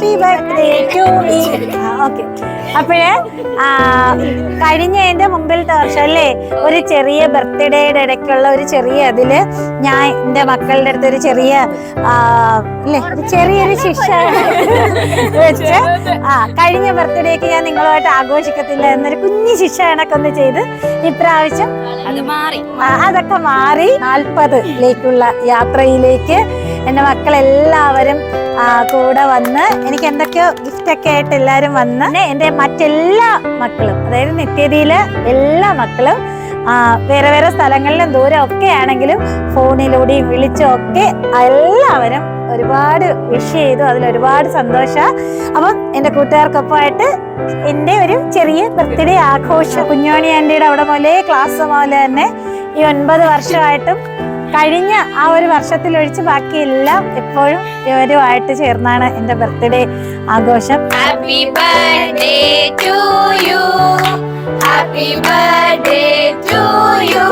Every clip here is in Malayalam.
happy birthday to me okay അപ്പോഴേ കഴിഞ്ഞ എന്റെ മുമ്പിലത്തെ വർഷം അല്ലേ? ഒരു ചെറിയ ബർത്ത്ഡേയുടെ ഇടയ്ക്കുള്ള ഒരു ചെറിയ അതിൽ ഞാൻ എന്റെ മക്കളുടെ അടുത്ത് ഒരു ചെറിയ അല്ലേ ഒരു ചെറിയൊരു ശിക്ഷ വെച്ച് ആ കഴിഞ്ഞ ബർത്ത്ഡേക്ക് ഞാൻ നിങ്ങളുമായിട്ട് ആഘോഷിക്കത്തില്ല എന്നൊരു കുഞ്ഞു ശിക്ഷ കണക്കൊന്ന് ചെയ്ത് ഇപ്രാവശ്യം അത് മാറി. അതൊക്കെ മാറി നാൽപ്പതിലേക്കുള്ള യാത്രയിലേക്ക് എന്റെ മക്കളെല്ലാവരും കൂടെ വന്ന് എനിക്ക് എന്തൊക്കെയോ ഗിഫ്റ്റൊക്കെ ആയിട്ട് എല്ലാവരും വന്ന് എന്റെ മറ്റെല്ലാ മക്കളും അതായത് നിത്യതിയിലെ എല്ലാ മക്കളും വേറെ വേറെ സ്ഥലങ്ങളിലും ദൂരം ഒക്കെ ആണെങ്കിലും ഫോണിലൂടെയും വിളിച്ചും ഒക്കെ എല്ലാവരും ഒരുപാട് വിഷ് ചെയ്തു. അതിൽ ഒരുപാട് സന്തോഷം. അപ്പം എന്റെ കൂട്ടുകാർക്കൊപ്പമായിട്ട് എന്റെ ഒരു ചെറിയ ബർത്ത്ഡേ ആഘോഷം. കുഞ്ഞോണി ആന്റിയുടെ അവിടെ പോലെ ക്ലാസ് പോലെ തന്നെ ഈ ഒൻപത് വർഷമായിട്ടും കഴിഞ്ഞ ആ ഒരു വർഷത്തിലൊഴിച്ച് ബാക്കിയെല്ലാം എപ്പോഴും ഇവരുമായിട്ട് ചേർന്നാണ് എന്റെ ബർത്ത്ഡേ ആഘോഷം. Happy birthday to you happy birthday to you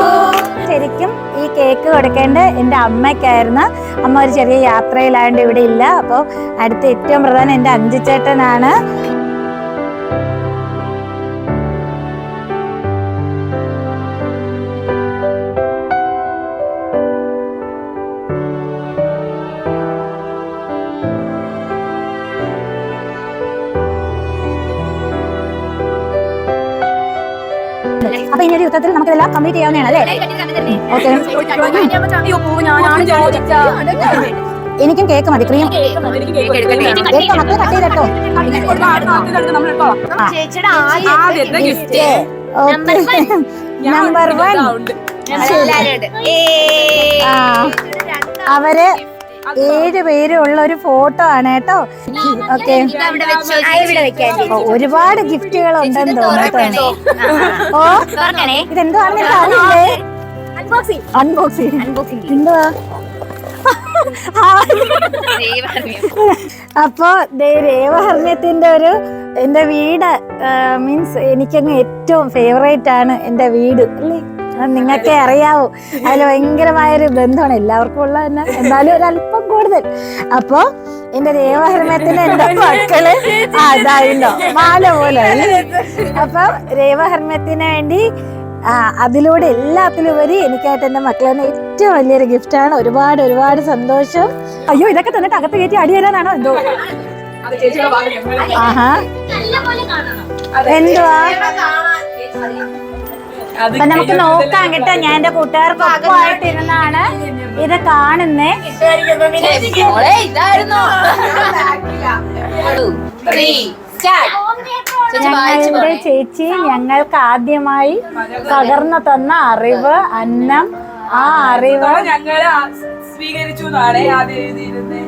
ശരിക്കും ഈ കേക്ക് കൊടുക്കേണ്ട എന്റെ അമ്മയ്ക്കായിരുന്നു. അമ്മ ഒരു ചെറിയ യാത്രയിലായതുകൊണ്ട് ഇവിടെ ഇല്ല. അപ്പോൾ അടുത്ത ഏറ്റവും പ്രധാനം എന്റെ അഞ്ചുചേട്ടനാണ് അപ്പൊ ഇനി ഒരു യുദ്ധത്തിൽ നമുക്കിതെല്ലാം കംപ്ലീറ്റ് ചെയ്യാവുന്നതാണ് അല്ലേ? ഓക്കെ എനിക്കും കേക്ക് മതി. ക്രീം. കേക്ക് മക്കൾ കട്ട് ചെയ്തോ നമ്പർ വൺ അവർ ഏഴ് പേരുള്ള ഒരു ഫോട്ടോ ആണ് കേട്ടോ. ഓക്കെ. ഒരുപാട് ഗിഫ്റ്റുകൾ ഉണ്ടെന്ന് തോന്നുന്നു ഓ. ഇതെന്തുവാണെന്ന് എനിക്ക് അറിയില്ലേ? അൺബോക്സിംഗ് എന്തുവാ? അപ്പോ ദേ രേവഹർണ്യത്തിന്റെ ഒരു എന്റെ വീട് മീൻസ് എനിക്കങ്ങ് ഏറ്റവും ഫേവറേറ്റ് ആണ് എന്റെ വീട്. അല്ലേ? നിങ്ങൾക്കേ അറിയാവൂ. അതിൽ ഭയങ്കരമായൊരു ബന്ധമാണ് എല്ലാവർക്കും ഉള്ള തന്നെ. എന്നാലും ഒരല്പം കൂടുതൽ. അപ്പോ എന്റെ രേവഹർമ്മ്യത്തിന് എന്റെ മക്കൾ അതായിരുന്നു മാല പോലെ. അപ്പൊ രേവഹർമ്മ്യത്തിന് വേണ്ടി ആ അതിലൂടെ എല്ലാത്തിലും ഉപരി എനിക്കായിട്ട് എന്റെ മക്കളെ ഏറ്റവും വലിയൊരു ഗിഫ്റ്റാണ് ഒരുപാട് ഒരുപാട് സന്തോഷം. അയ്യോ ഇതൊക്കെ തന്നിട്ട് അകത്ത് കയറ്റി അടി തരാനാണോ എന്തോ? ആഹാ. എന്തുവാ? അപ്പൊ നമുക്ക് നോക്കാം കേട്ടോ. ഞാൻ എന്റെ കൂട്ടുകാർക്ക് ഒപ്പമായിട്ടിരുന്നാണ് ഇത് കാണുന്നേ. ഞങ്ങളുടെ ചേച്ചി ഞങ്ങൾക്ക് ആദ്യമായി പകർന്നു തന്ന അറിവ് അന്നം. ആ അറിവ് ഞങ്ങൾ സ്വീകരിച്ചു നാളെ ആദ്യം എഴുതിയിരുന്നേ.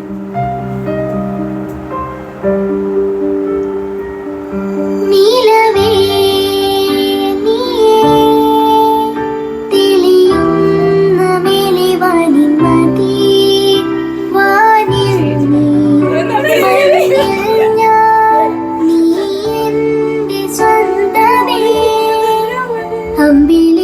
അമ്പിളി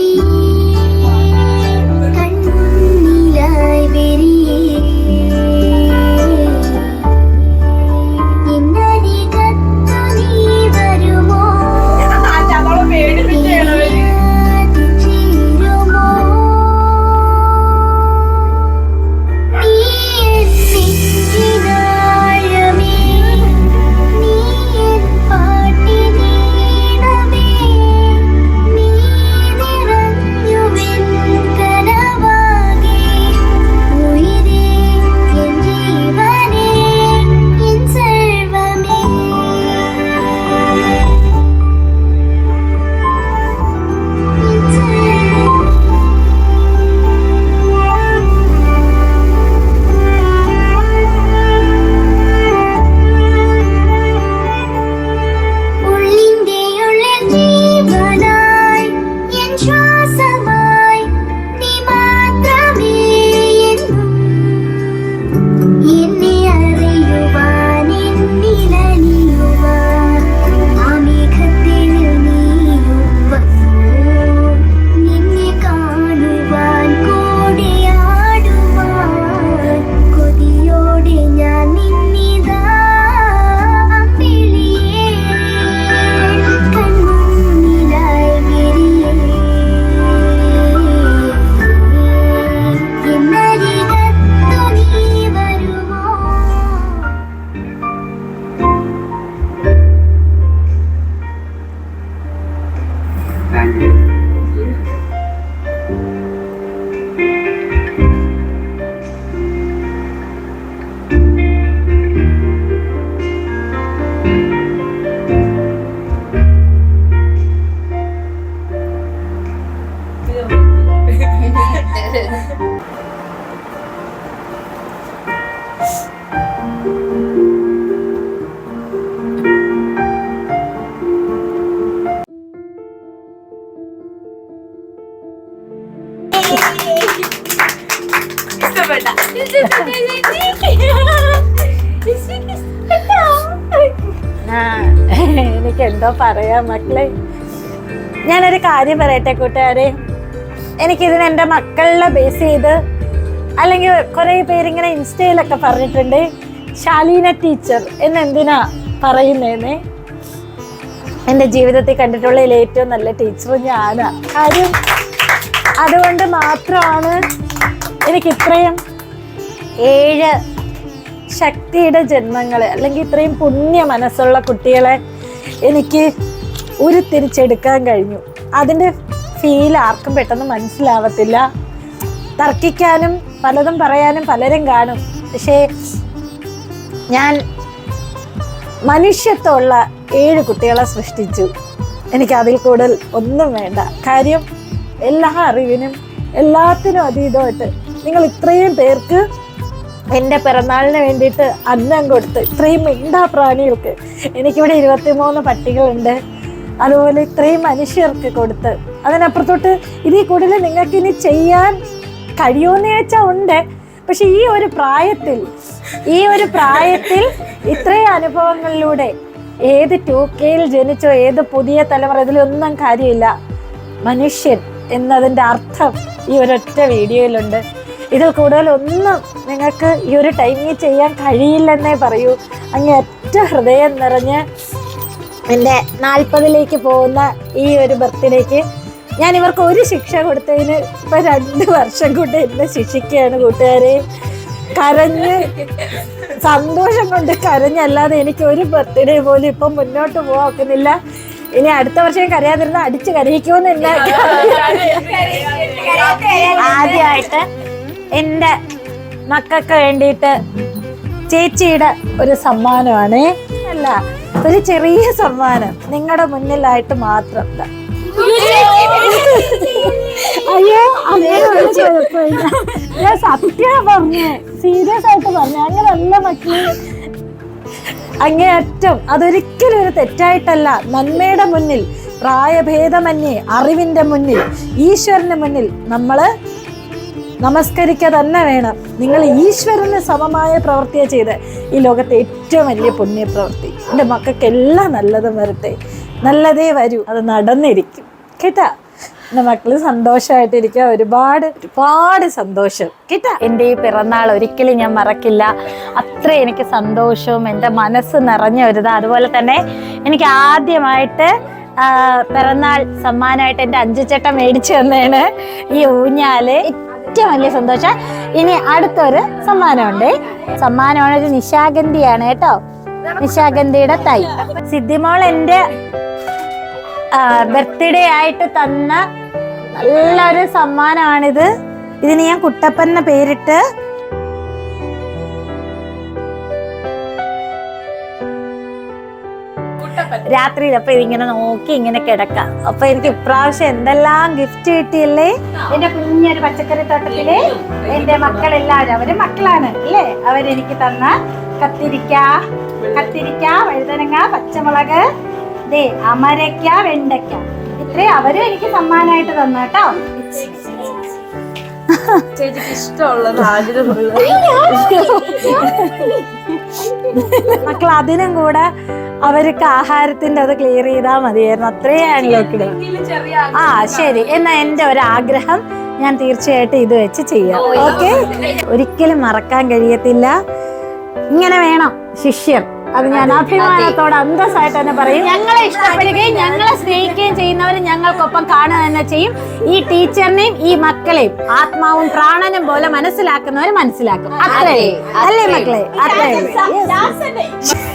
എനിക്ക് എന്തോ പറയാ മക്കളെ. ഞാനൊരു കാര്യം പറയട്ടെ കൂട്ടുകാരെ? എനിക്കിതിന് എന്റെ മക്കളിലെ ബേസ് ചെയ്ത് അല്ലെങ്കിൽ കുറേ പേരിങ്ങനെ ഇൻസ്റ്റയിലൊക്കെ പറഞ്ഞിട്ടുണ്ട് ശാലീന ടീച്ചർ എന്നെന്തിനാ പറയുന്നേന്ന്. എന്റെ ജീവിതത്തിൽ കണ്ടിട്ടുള്ളതിൽ ഏറ്റവും നല്ല ടീച്ചർ ഞാനാ. കാര്യം അതുകൊണ്ട് മാത്രമാണ് എനിക്ക് ഇത്രയും ഏഴ് ശക്തിയുടെ ജന്മങ്ങൾ അല്ലെങ്കിൽ ഇത്രയും പുണ്യ മനസ്സുള്ള കുട്ടികളെ എനിക്ക് ഉരുത്തിരിച്ചെടുക്കാൻ കഴിഞ്ഞു. അതിന്റെ ഫീൽ ആർക്കും പെട്ടെന്ന് മനസ്സിലാവത്തില്ല. തർക്കിക്കാനും പലതും പറയാനും പലരും കാണും. പക്ഷേ ഞാൻ മനുഷ്യത്വമുള്ള ഏഴ് കുട്ടികളെ സൃഷ്ടിച്ചു. എനിക്ക് അതിൽ കൂടുതൽ ഒന്നും വേണ്ട. കാര്യം എല്ലാ അറിവിനും എല്ലാത്തിനും അതീതമായിട്ട് നിങ്ങൾ ഇത്രയും പേർക്ക് എന്റെ പിറന്നാളിന് വേണ്ടിയിട്ട് അന്നം കൊടുത്ത് ഇത്രയും മിണ്ടാ പ്രാണികൾക്ക് എനിക്കിവിടെ ഇരുപത്തിമൂന്ന് പട്ടികളുണ്ട്. അതുപോലെ ഇത്രയും മനുഷ്യർക്ക് കൊടുത്ത് അതിനപ്പുറത്തോട്ട് ഇതിൽ കൂടുതൽ നിങ്ങൾക്ക് ഇനി ചെയ്യാൻ കഴിയുമെന്ന് ചോദിച്ചാൽ ഉണ്ട്. പക്ഷെ ഈ ഒരു പ്രായത്തിൽ ഈ ഒരു പ്രായത്തിൽ ഇത്രയും അനുഭവങ്ങളിലൂടെ ഏത് ടു കെയിൽ ജനിച്ചോ ഏത് പുതിയ തലമുറ ഇതിലൊന്നും കാര്യമില്ല. മനുഷ്യൻ എന്നതിന്റെ അർത്ഥം ഈ ഒരൊറ്റ വീഡിയോയിലുണ്ട്. ഇതിൽ കൂടുതൽ ഒന്നും നിങ്ങൾക്ക് ഈ ഒരു ടൈമിൽ ചെയ്യാൻ കഴിയില്ലെന്നേ പറയൂ. അങ്ങേറ്റ ഹൃദയം നിറഞ്ഞ് എന്റെ നാൽപ്പതിലേക്ക് പോകുന്ന ഈ ഒരു ബർത്ത്ഡേക്ക് ഞാൻ ഇവർക്ക് ഒരു ശിക്ഷ കൊടുത്തതിന് ഇപ്പം രണ്ട് വർഷം കൊണ്ട് എന്നെ ശിക്ഷിക്കുകയാണ് കൂട്ടുകാരെ. കരഞ്ഞ് സന്തോഷം കൊണ്ട് കരഞ്ഞല്ലാതെ എനിക്ക് ഒരു ബർത്ത്ഡേ പോലും ഇപ്പം മുന്നോട്ട് പോകുന്നില്ല ഇനി അടുത്ത വർഷം കരയാതിരുന്ന അടിച്ച് കരയിക്കുമെന്നില്ല ആദ്യമായിട്ട് എന്റെ മക്കൾക്ക് വേണ്ടിയിട്ട് ചേച്ചിയുടെ ഒരു സമ്മാനമാണ്. അല്ല ഒരു ചെറിയ സമ്മാനം. നിങ്ങളുടെ മുന്നിലായിട്ട് മാത്രം. അയ്യോ അതേ കുഴപ്പമില്ല. ഞാൻ സത്യം സീരിയസ് ആയിട്ട് പറഞ്ഞു. അങ്ങനല്ല മക്കളെ. അങ്ങേയറ്റം അതൊരിക്കലും ഒരു തെറ്റായിട്ടല്ല. നന്മയുടെ മുന്നിൽ പ്രായഭേദമന്യേ അറിവിന്റെ മുന്നിൽ ഈശ്വരന്റെ മുന്നിൽ നമ്മൾ നമസ്കരിക്കുക തന്നെ വേണം. നിങ്ങൾ ഈശ്വരന് സമമായ പ്രവൃത്തിയെ ചെയ്ത്. ഈ ലോകത്തെ ഏറ്റവും വലിയ പുണ്യപ്രവൃത്തി എന്റെ മക്കൾക്ക് എല്ലാം നല്ലതും വരട്ടെ. നല്ലതേ വരൂ. അത് നടന്നിരിക്കും. കേട്ടാ? എന്റെ മക്കൾ സന്തോഷമായിട്ടിരിക്കുക ഒരുപാട് ഒരുപാട് സന്തോഷം. കേട്ടാ? എന്റെ ഈ പിറന്നാൾ ഒരിക്കലും ഞാൻ മറക്കില്ല. അത്ര എനിക്ക് സന്തോഷവും എന്റെ മനസ്സ് നിറഞ്ഞ ഒരു അതുപോലെ തന്നെ എനിക്ക് ആദ്യമായിട്ട് പിറന്നാൾ സമ്മാനമായിട്ട് എന്റെ അഞ്ചുചട്ട മേടിച്ചു തന്നെയാണ് ഈ ഊഞ്ഞാൽ. ഏറ്റവും വലിയ സന്തോഷം. ഇനി അടുത്തൊരു സമ്മാനമുണ്ട്. സമ്മാനമാണ് ഒരു നിശാഗന്ധിയാണ് കേട്ടോ. നിശാഗന്ധിയുടെ തൈ. സിദ്ധിമോൾ എന്റെ ബർത്ത്ഡേ ആയിട്ട് തന്ന നല്ലൊരു സമ്മാനമാണിത്. ഇതിന് ഞാൻ കുട്ടപ്പൻ എന്ന പേരിട്ട് രാത്രിയിൽ അപ്പൊ ഇതിങ്ങനെ നോക്കി ഇങ്ങനെ കിടക്കാം. അപ്പൊ എനിക്ക് ഇപ്രാവശ്യം എന്തെല്ലാം ഗിഫ്റ്റ് കിട്ടിയല്ലേ? എന്റെ കുഞ്ഞൊരു പച്ചക്കറി തോട്ടത്തിൽ എന്റെ മക്കളെല്ലാവരും അവർ മക്കളാണ് അല്ലേ? അവരെനിക്ക് തന്ന കത്തിരിക്ക കത്തിരിക്ക വഴുതനങ്ങ പച്ചമുളക് ദേ അമരയ്ക്ക വെണ്ടയ്ക്ക. ഇത്രയും അവരും എനിക്ക് സമ്മാനമായിട്ട് തന്നു കേട്ടോ. ചേച്ചിക്ക് ഇഷ്ടമുള്ളത് ആഗ്രഹമുള്ളത് മക്കൾ അതിനും കൂടെ അവർക്ക് ആഹാരത്തിന്റെ അത് ക്ലിയർ ചെയ്താൽ മതിയായിരുന്നു. അത്രയാണ് ചെറിയ ആ ശരി. എന്നാ എന്റെ ഒരു ആഗ്രഹം ഞാൻ തീർച്ചയായിട്ടും ഇത് വെച്ച് ചെയ്യാം. ഓക്കെ ഒരിക്കലും മറക്കാൻ കഴിയത്തില്ല. ഇങ്ങനെ വേണം ശിഷ്യൻ അത് ഞാൻ അഭിമാനത്തോടെ അന്തസ്സായിട്ട് തന്നെ പറയും. ഞങ്ങളെ ഇഷ്ടപ്പെടുകയും ഞങ്ങളെ സ്നേഹിക്കുകയും ചെയ്യുന്നവർ ഞങ്ങൾക്കൊപ്പം കാണുക തന്നെ ചെയ്യും. ഈ ടീച്ചറിനെയും ഈ മക്കളെയും ആത്മാവും പ്രാണനും പോലെ മനസ്സിലാക്കുന്നവർ മനസ്സിലാക്കും. അത്രേ. അല്ലേ മക്കളെ? അത്രേ.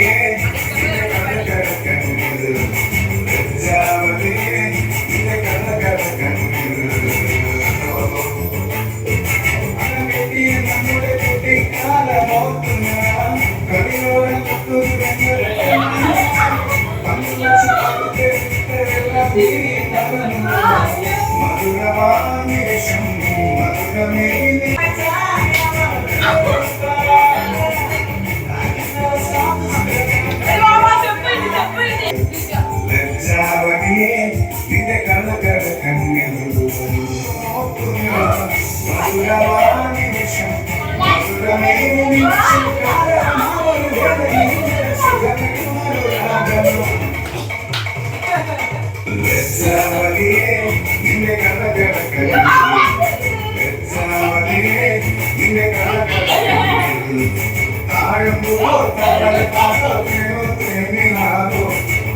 Let's have a game. You make a better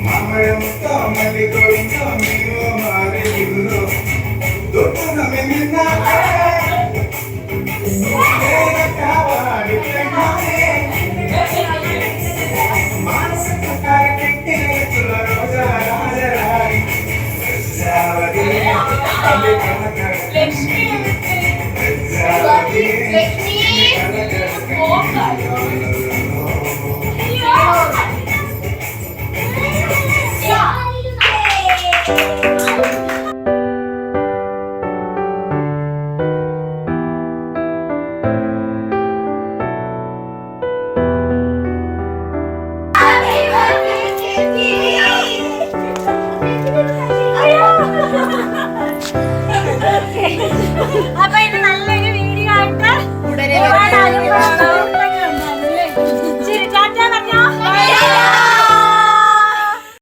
మమ్మల్ని